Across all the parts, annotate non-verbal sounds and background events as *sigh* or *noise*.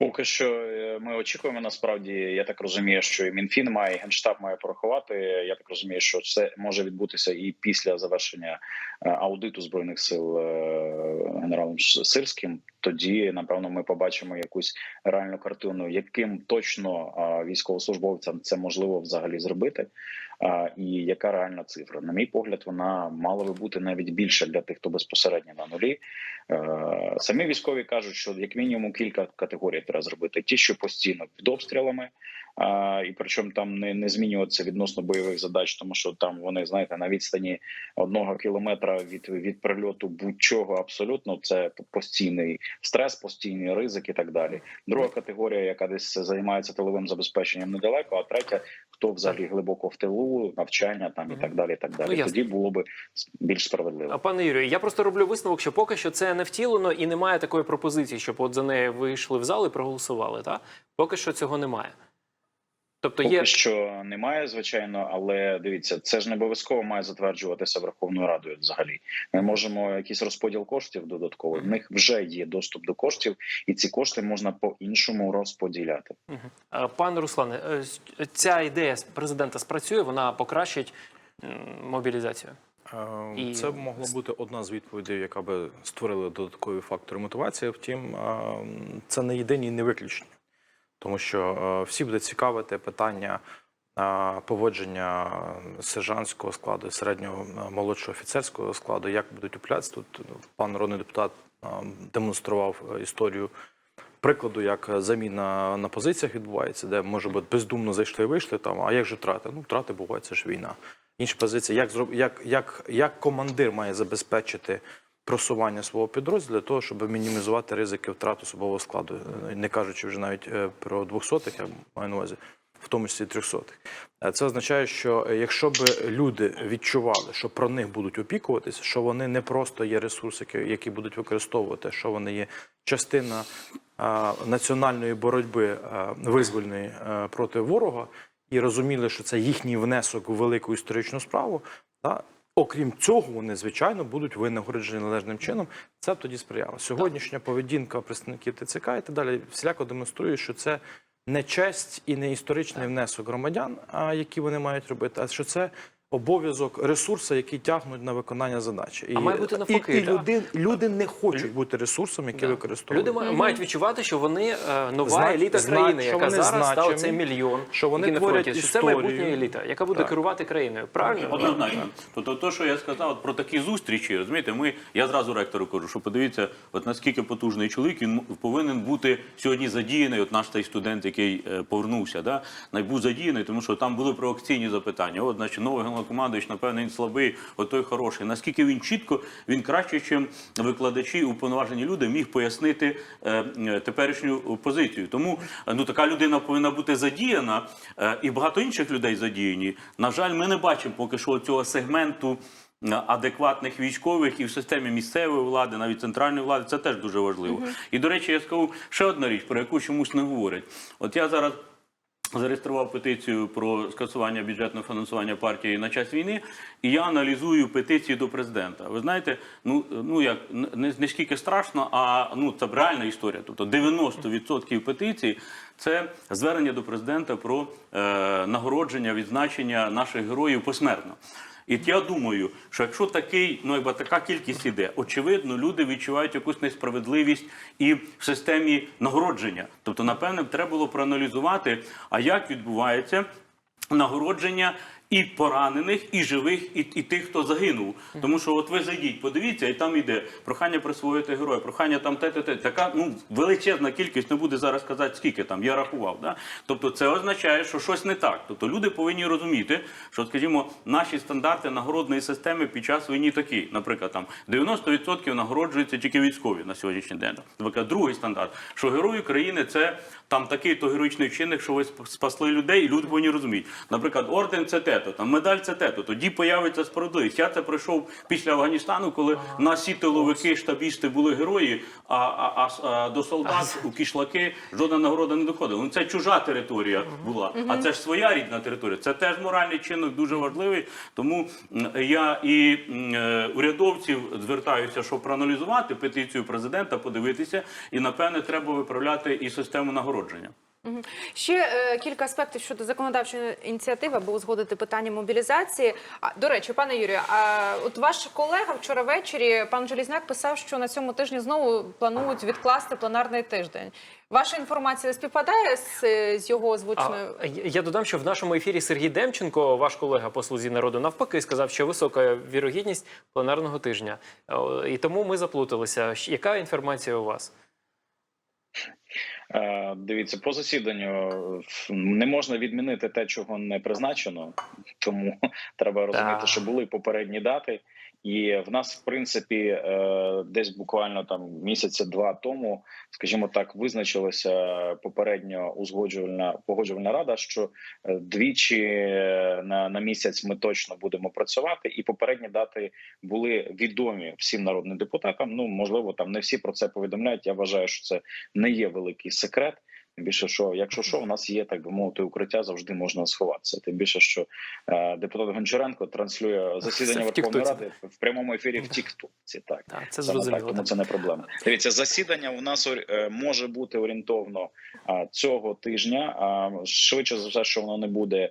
Поки що е, ми очікуємо. Насправді, я так розумію, що і Мінфін має і генштаб має порахувати. Я так розумію, що це може відбутися і після завершення е, аудиту збройних сил е, генералом Сирським. Тоді напевно ми побачимо якусь реальну картину, яким точно військовослужбовцям це можливо взагалі зробити. І яка реальна цифра? На мій погляд, вона мала би бути навіть більша для тих, хто безпосередньо на нулі. Е, Самі військові кажуть, що як мінімум кілька категорій треба зробити: ті, що постійно під обстрілами, а, і причому там не, не змінюватися відносно бойових задач, тому що там вони знаєте на відстані одного кілометра від, від прильоту будь-чого абсолютно це постійний стрес, постійний ризик і так далі. Друга категорія, яка десь займається тиловим забезпеченням недалеко, а третя хто взагалі глибоко в тилу, навчання там і так далі. І так далі. Ну. Тоді було би більш справедливо. А пане Юрію, я просто роблю висновок, що поки що це не втілено і немає такої пропозиції, щоб от за неї вийшли в зал і проголосували. Та поки що цього немає. Тобто Поки є що немає, звичайно, але дивіться, це ж не обов'язково має затверджуватися Верховною Радою. Взагалі, ми можемо якийсь розподіл коштів додатковий. В них вже є доступ до коштів, і ці кошти можна по іншому розподіляти. Пане Руслане, е, ця ідея з президента спрацює, вона покращить мобілізацію. Е, Це б могла бути одна з відповідей, яка би створила додаткові фактори мотивації. Втім, е, це не єдині і не виключення, тому що е, всі буде цікавити питання е, поводження сержантського складу, середнього е, молодшого офіцерського складу, як будуть управлятися. Тут е, пан народний депутат демонстрував історію. Прикладу, як заміна на позиціях відбувається, де може бути бездумно зайшли і вийшли там. А як же втрати? Ну, втрати бувають, це ж війна. Інша позиція, як як, як, як командир має забезпечити просування свого підрозділу для того, щоб мінімізувати ризики втрат особового складу, Е, не кажучи вже навіть е, про 200-х, я маю на увазі, в тому числі 300-х. Е, Це означає, що якщо б люди відчували, що про них будуть опікуватися, що вони не просто є ресурси, які- будуть використовувати, що вони є частина національної боротьби визвольної проти ворога, і розуміли, що це їхній внесок у велику історичну справу. Та, окрім цього, вони звичайно будуть винагороджені належним чином. Це б тоді сприяло. Сьогоднішня поведінка представників ТЦК і так далі всіляко демонструє, що це не честь і не історичний внесок громадян, які вони мають робити, а що це. Обов'язок ресурси, які тягнуть на виконання задачі, і, А має бути навпаки, і, і люди, люди не хочуть бути ресурсом, які Да. використовують. Люди ма- мають відчувати, що вони е, нова Зна- еліта зна- країни, що яка вони зараз стала цей мільйон, що вони на творять фронті, що це історію. майбутня еліта, яка буде Так. керувати країною. Правильно? Однозначно. Тобто, то, що я сказав от про такі зустрічі, розумієте, ми я зразу ректору кажу, що подивіться, от наскільки потужний чоловік він повинен бути сьогодні задіяний. От наш цей студент, який е, повернувся, да, був задіяний, тому що там були проакційні запитання. От, значить, новий головнокомандуючий, напевно, він слабий, от той хороший. Наскільки він чітко, він краще, ніж викладачі, уповноважені люди, міг пояснити е, е, теперішню позицію. Тому е, ну така людина повинна бути задіяна, е, і багато інших людей задіяні. На жаль, ми не бачимо поки що цього сегменту. е, Адекватних військових і в системі місцевої влади, навіть центральної влади, це теж дуже важливо. І до речі, я скажу ще одна річ, про яку чомусь не говорять. От я зараз зареєстрував петицію про скасування бюджетного фінансування партії на час війни, і я аналізую петиції до президента. Ви знаєте, ну ну як не, не скільки страшно, а ну це реальна історія. Тобто 90% петицій це звернення до президента про е, нагородження, відзначення наших героїв посмертно. І я думаю, що якщо такий, ну якби така кількість іде, очевидно, люди відчувають якусь несправедливість і в системі нагородження. Тобто, напевне, треба було проаналізувати, а як відбувається нагородження і поранених, і живих, і, і тих, хто загинув. Тому що от ви зайдіть, подивіться, і там іде прохання присвоїти героя, прохання там те, те, те. Така ну величезна кількість, не буде зараз казати, скільки там, я рахував. Да? Тобто це означає, що щось не так. Тобто люди повинні розуміти, що, скажімо, наші стандарти нагородної системи під час війни такі. Наприклад, там 90% нагороджуються тільки військові на сьогоднішній день. Наприклад, другий стандарт, що герої України це там такий то героїчний вчинок, що ви спасли людей, і люди повинні розуміти. Наприклад, орден це те, тето, там медаль це тето. Тоді появиться справедливість. Я це пройшов після Афганістану, коли нас всі тиловики, штабісти були герої, а, а, а, а до солдат у кішлаки жодна нагорода не доходила. Ну це чужа територія була, а це ж своя рідна територія. Це теж моральний чинник дуже важливий. Тому я і е, урядовців звертаюся, щоб проаналізувати петицію президента, подивитися, і напевне треба виправляти і систему нагородження. Ще е, кілька аспектів щодо законодавчої ініціативи, аби узгодити питання мобілізації. А, до речі, пане Юрію, а от ваш колега вчора ввечері, пан Желізняк, писав, що на цьому тижні знову планують відкласти пленарний тиждень. Ваша інформація співпадає з, з його озвученою? А, я додам, що в нашому ефірі Сергій Демченко, ваш колега по слузі народу, навпаки, сказав, що висока вірогідність пленарного тижня. І тому ми заплуталися. Яка інформація у вас? Е, Дивіться, по засіданню не можна відмінити те, чого не призначено, тому *laughs* треба розуміти, що були попередні дати, і в нас, в принципі, е, десь буквально там місяця два тому, скажімо так, визначилася попередньо узгоджувальна погоджувальна рада, що е, двічі е, на, на місяць ми точно будемо працювати, і попередні дати були відомі всім народним депутатам. Ну можливо, там не всі про це повідомляють. Я вважаю, що це не є великий секрет. Тим більше, що якщо що, у нас є так би мовити укриття, завжди можна сховатися. Тим більше, що е, депутат Гончаренко транслює засідання Це Верховної Ради в прямому ефірі в Тіктоці. Так Так, це зрозуміло. Так, тому це не проблема. Дивіться, засідання у нас е, може бути орієнтовно цього тижня. А швидше за все, що воно не буде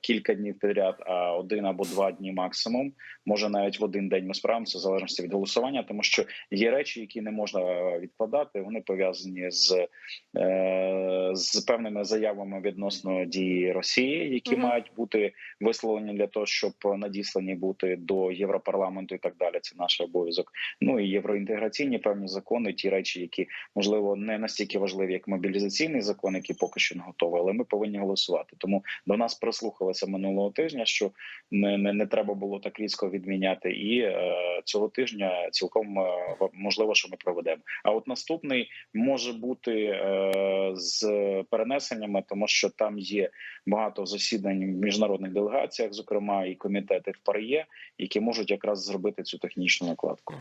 кілька днів підряд, а один або два дні максимум. Може навіть в один день ми справимося в залежності від голосування, тому що є речі, які не можна е, відкладати. Вони пов'язані з, е, з певними заявами відносно дії Росії, які Мгм. мають бути висловлені для того, щоб надіслані бути до Європарламенту і так далі. Це наш обов'язок. Ну і євроінтеграційні певні закони, ті речі, які можливо не настільки важливі, як мобілізаційний закон, який поки що не готовий, але ми повинні голосувати. Тому до нас прислухалися минулого тижня, що не, не, не треба було так різко відміняти. І е, цього тижня цілком е, можливо, що ми проведемо. А от наступний може бути е, з перенесеннями, тому що там є багато засідань в міжнародних делегаціях, зокрема і комітети в ПАРЄ, які можуть якраз зробити цю технічну накладку.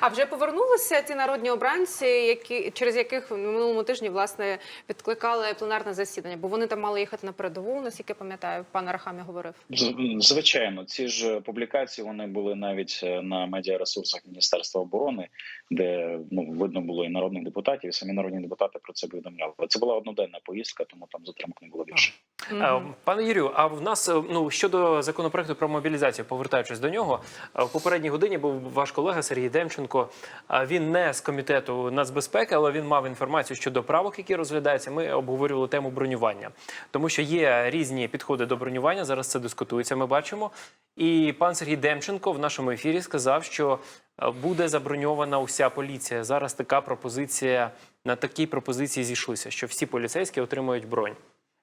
А вже повернулися ті народні обранці, які через яких в минулому тижні власне відкликали пленарне засідання, бо вони там мали їхати на передову, наскільки пам'ятаю, пан Арахамі говорив. З- Звичайно, ці ж публікації вони були навіть е, на медіаресурсах Міністерства оборони, де ну видно було і народних депутатів, і самі народні депутати про це повідомляли. Це була одноденна поїздка, тому там затримок не було більше. Е, Пане Юрію, а в нас е, ну щодо законопроекту про мобілізацію, повертаючись до нього, в попередній годині був ваш колега Сергій Демченко. А Він не з комітету нацбезпеки, але він мав інформацію щодо правок, які розглядаються. Ми обговорювали тему бронювання, тому що є різні підходи до бронювання. Зараз це дискутується. Ми бачимо. І пан Сергій Демченко в нашому ефірі сказав, що е, буде заброньована уся поліція. Зараз така пропозиція на такій пропозиції зійшлися, що всі поліцейські отримують бронь.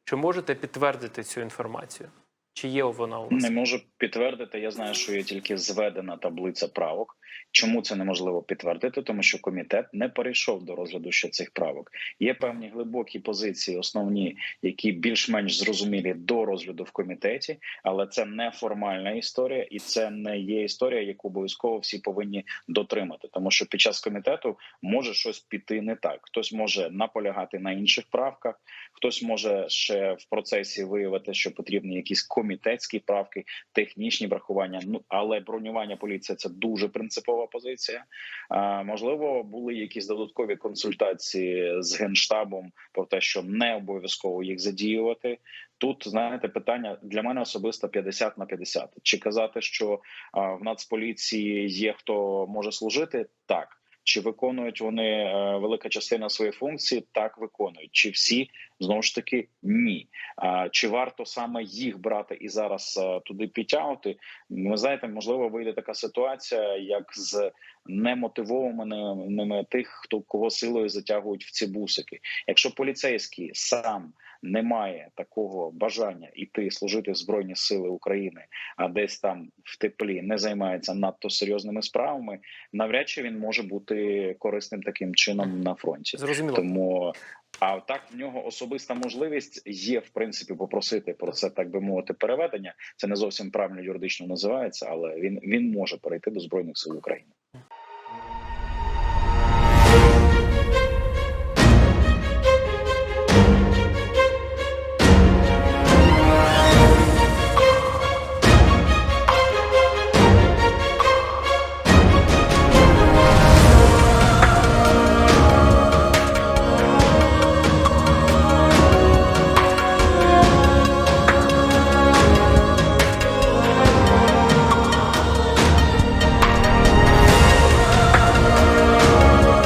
Чи можете підтвердити цю інформацію? Чи є вона у вас? Не можу підтвердити. Я знаю, що є тільки зведена таблиця правок. Чому це неможливо підтвердити? Тому що комітет не перейшов до розгляду ще цих правок. Є певні глибокі позиції, основні, які більш-менш зрозумілі до розгляду в комітеті, але це не формальна історія, і це не є історія, яку обов'язково всі повинні дотримати. Тому що під час комітету може щось піти не так. Хтось може наполягати на інших правках, хтось може ще в процесі виявити, що потрібні якісь комітетські правки, технічні врахування. Ну але бронювання поліції це дуже принципова позиція. Можливо, були якісь додаткові консультації з генштабом про те, що не обов'язково їх задіювати. Тут знаєте, питання для мене особисто 50 на 50. Чи казати, що в Нацполіції є хто може служити? Так. Чи виконують вони е, велика частина своїх функцій? Так виконують. Чи всі знову ж таки ні? А чи варто саме їх брати і зараз е, туди підтягнути? Ви знаєте, можливо, вийде така ситуація, як з немотивованими тих, хто кого силою затягують в ці бусики. Якщо поліцейський сам не має такого бажання іти служити в збройні сили України, а десь там в теплі не займається надто серйозними справами, навряд чи він може бути корисним таким чином на фронті. Зрозуміло. Тому А так в нього особиста можливість є в принципі попросити про це, так би мовити, переведення. Це не зовсім правильно юридично називається, але він, він може перейти до збройних сил України.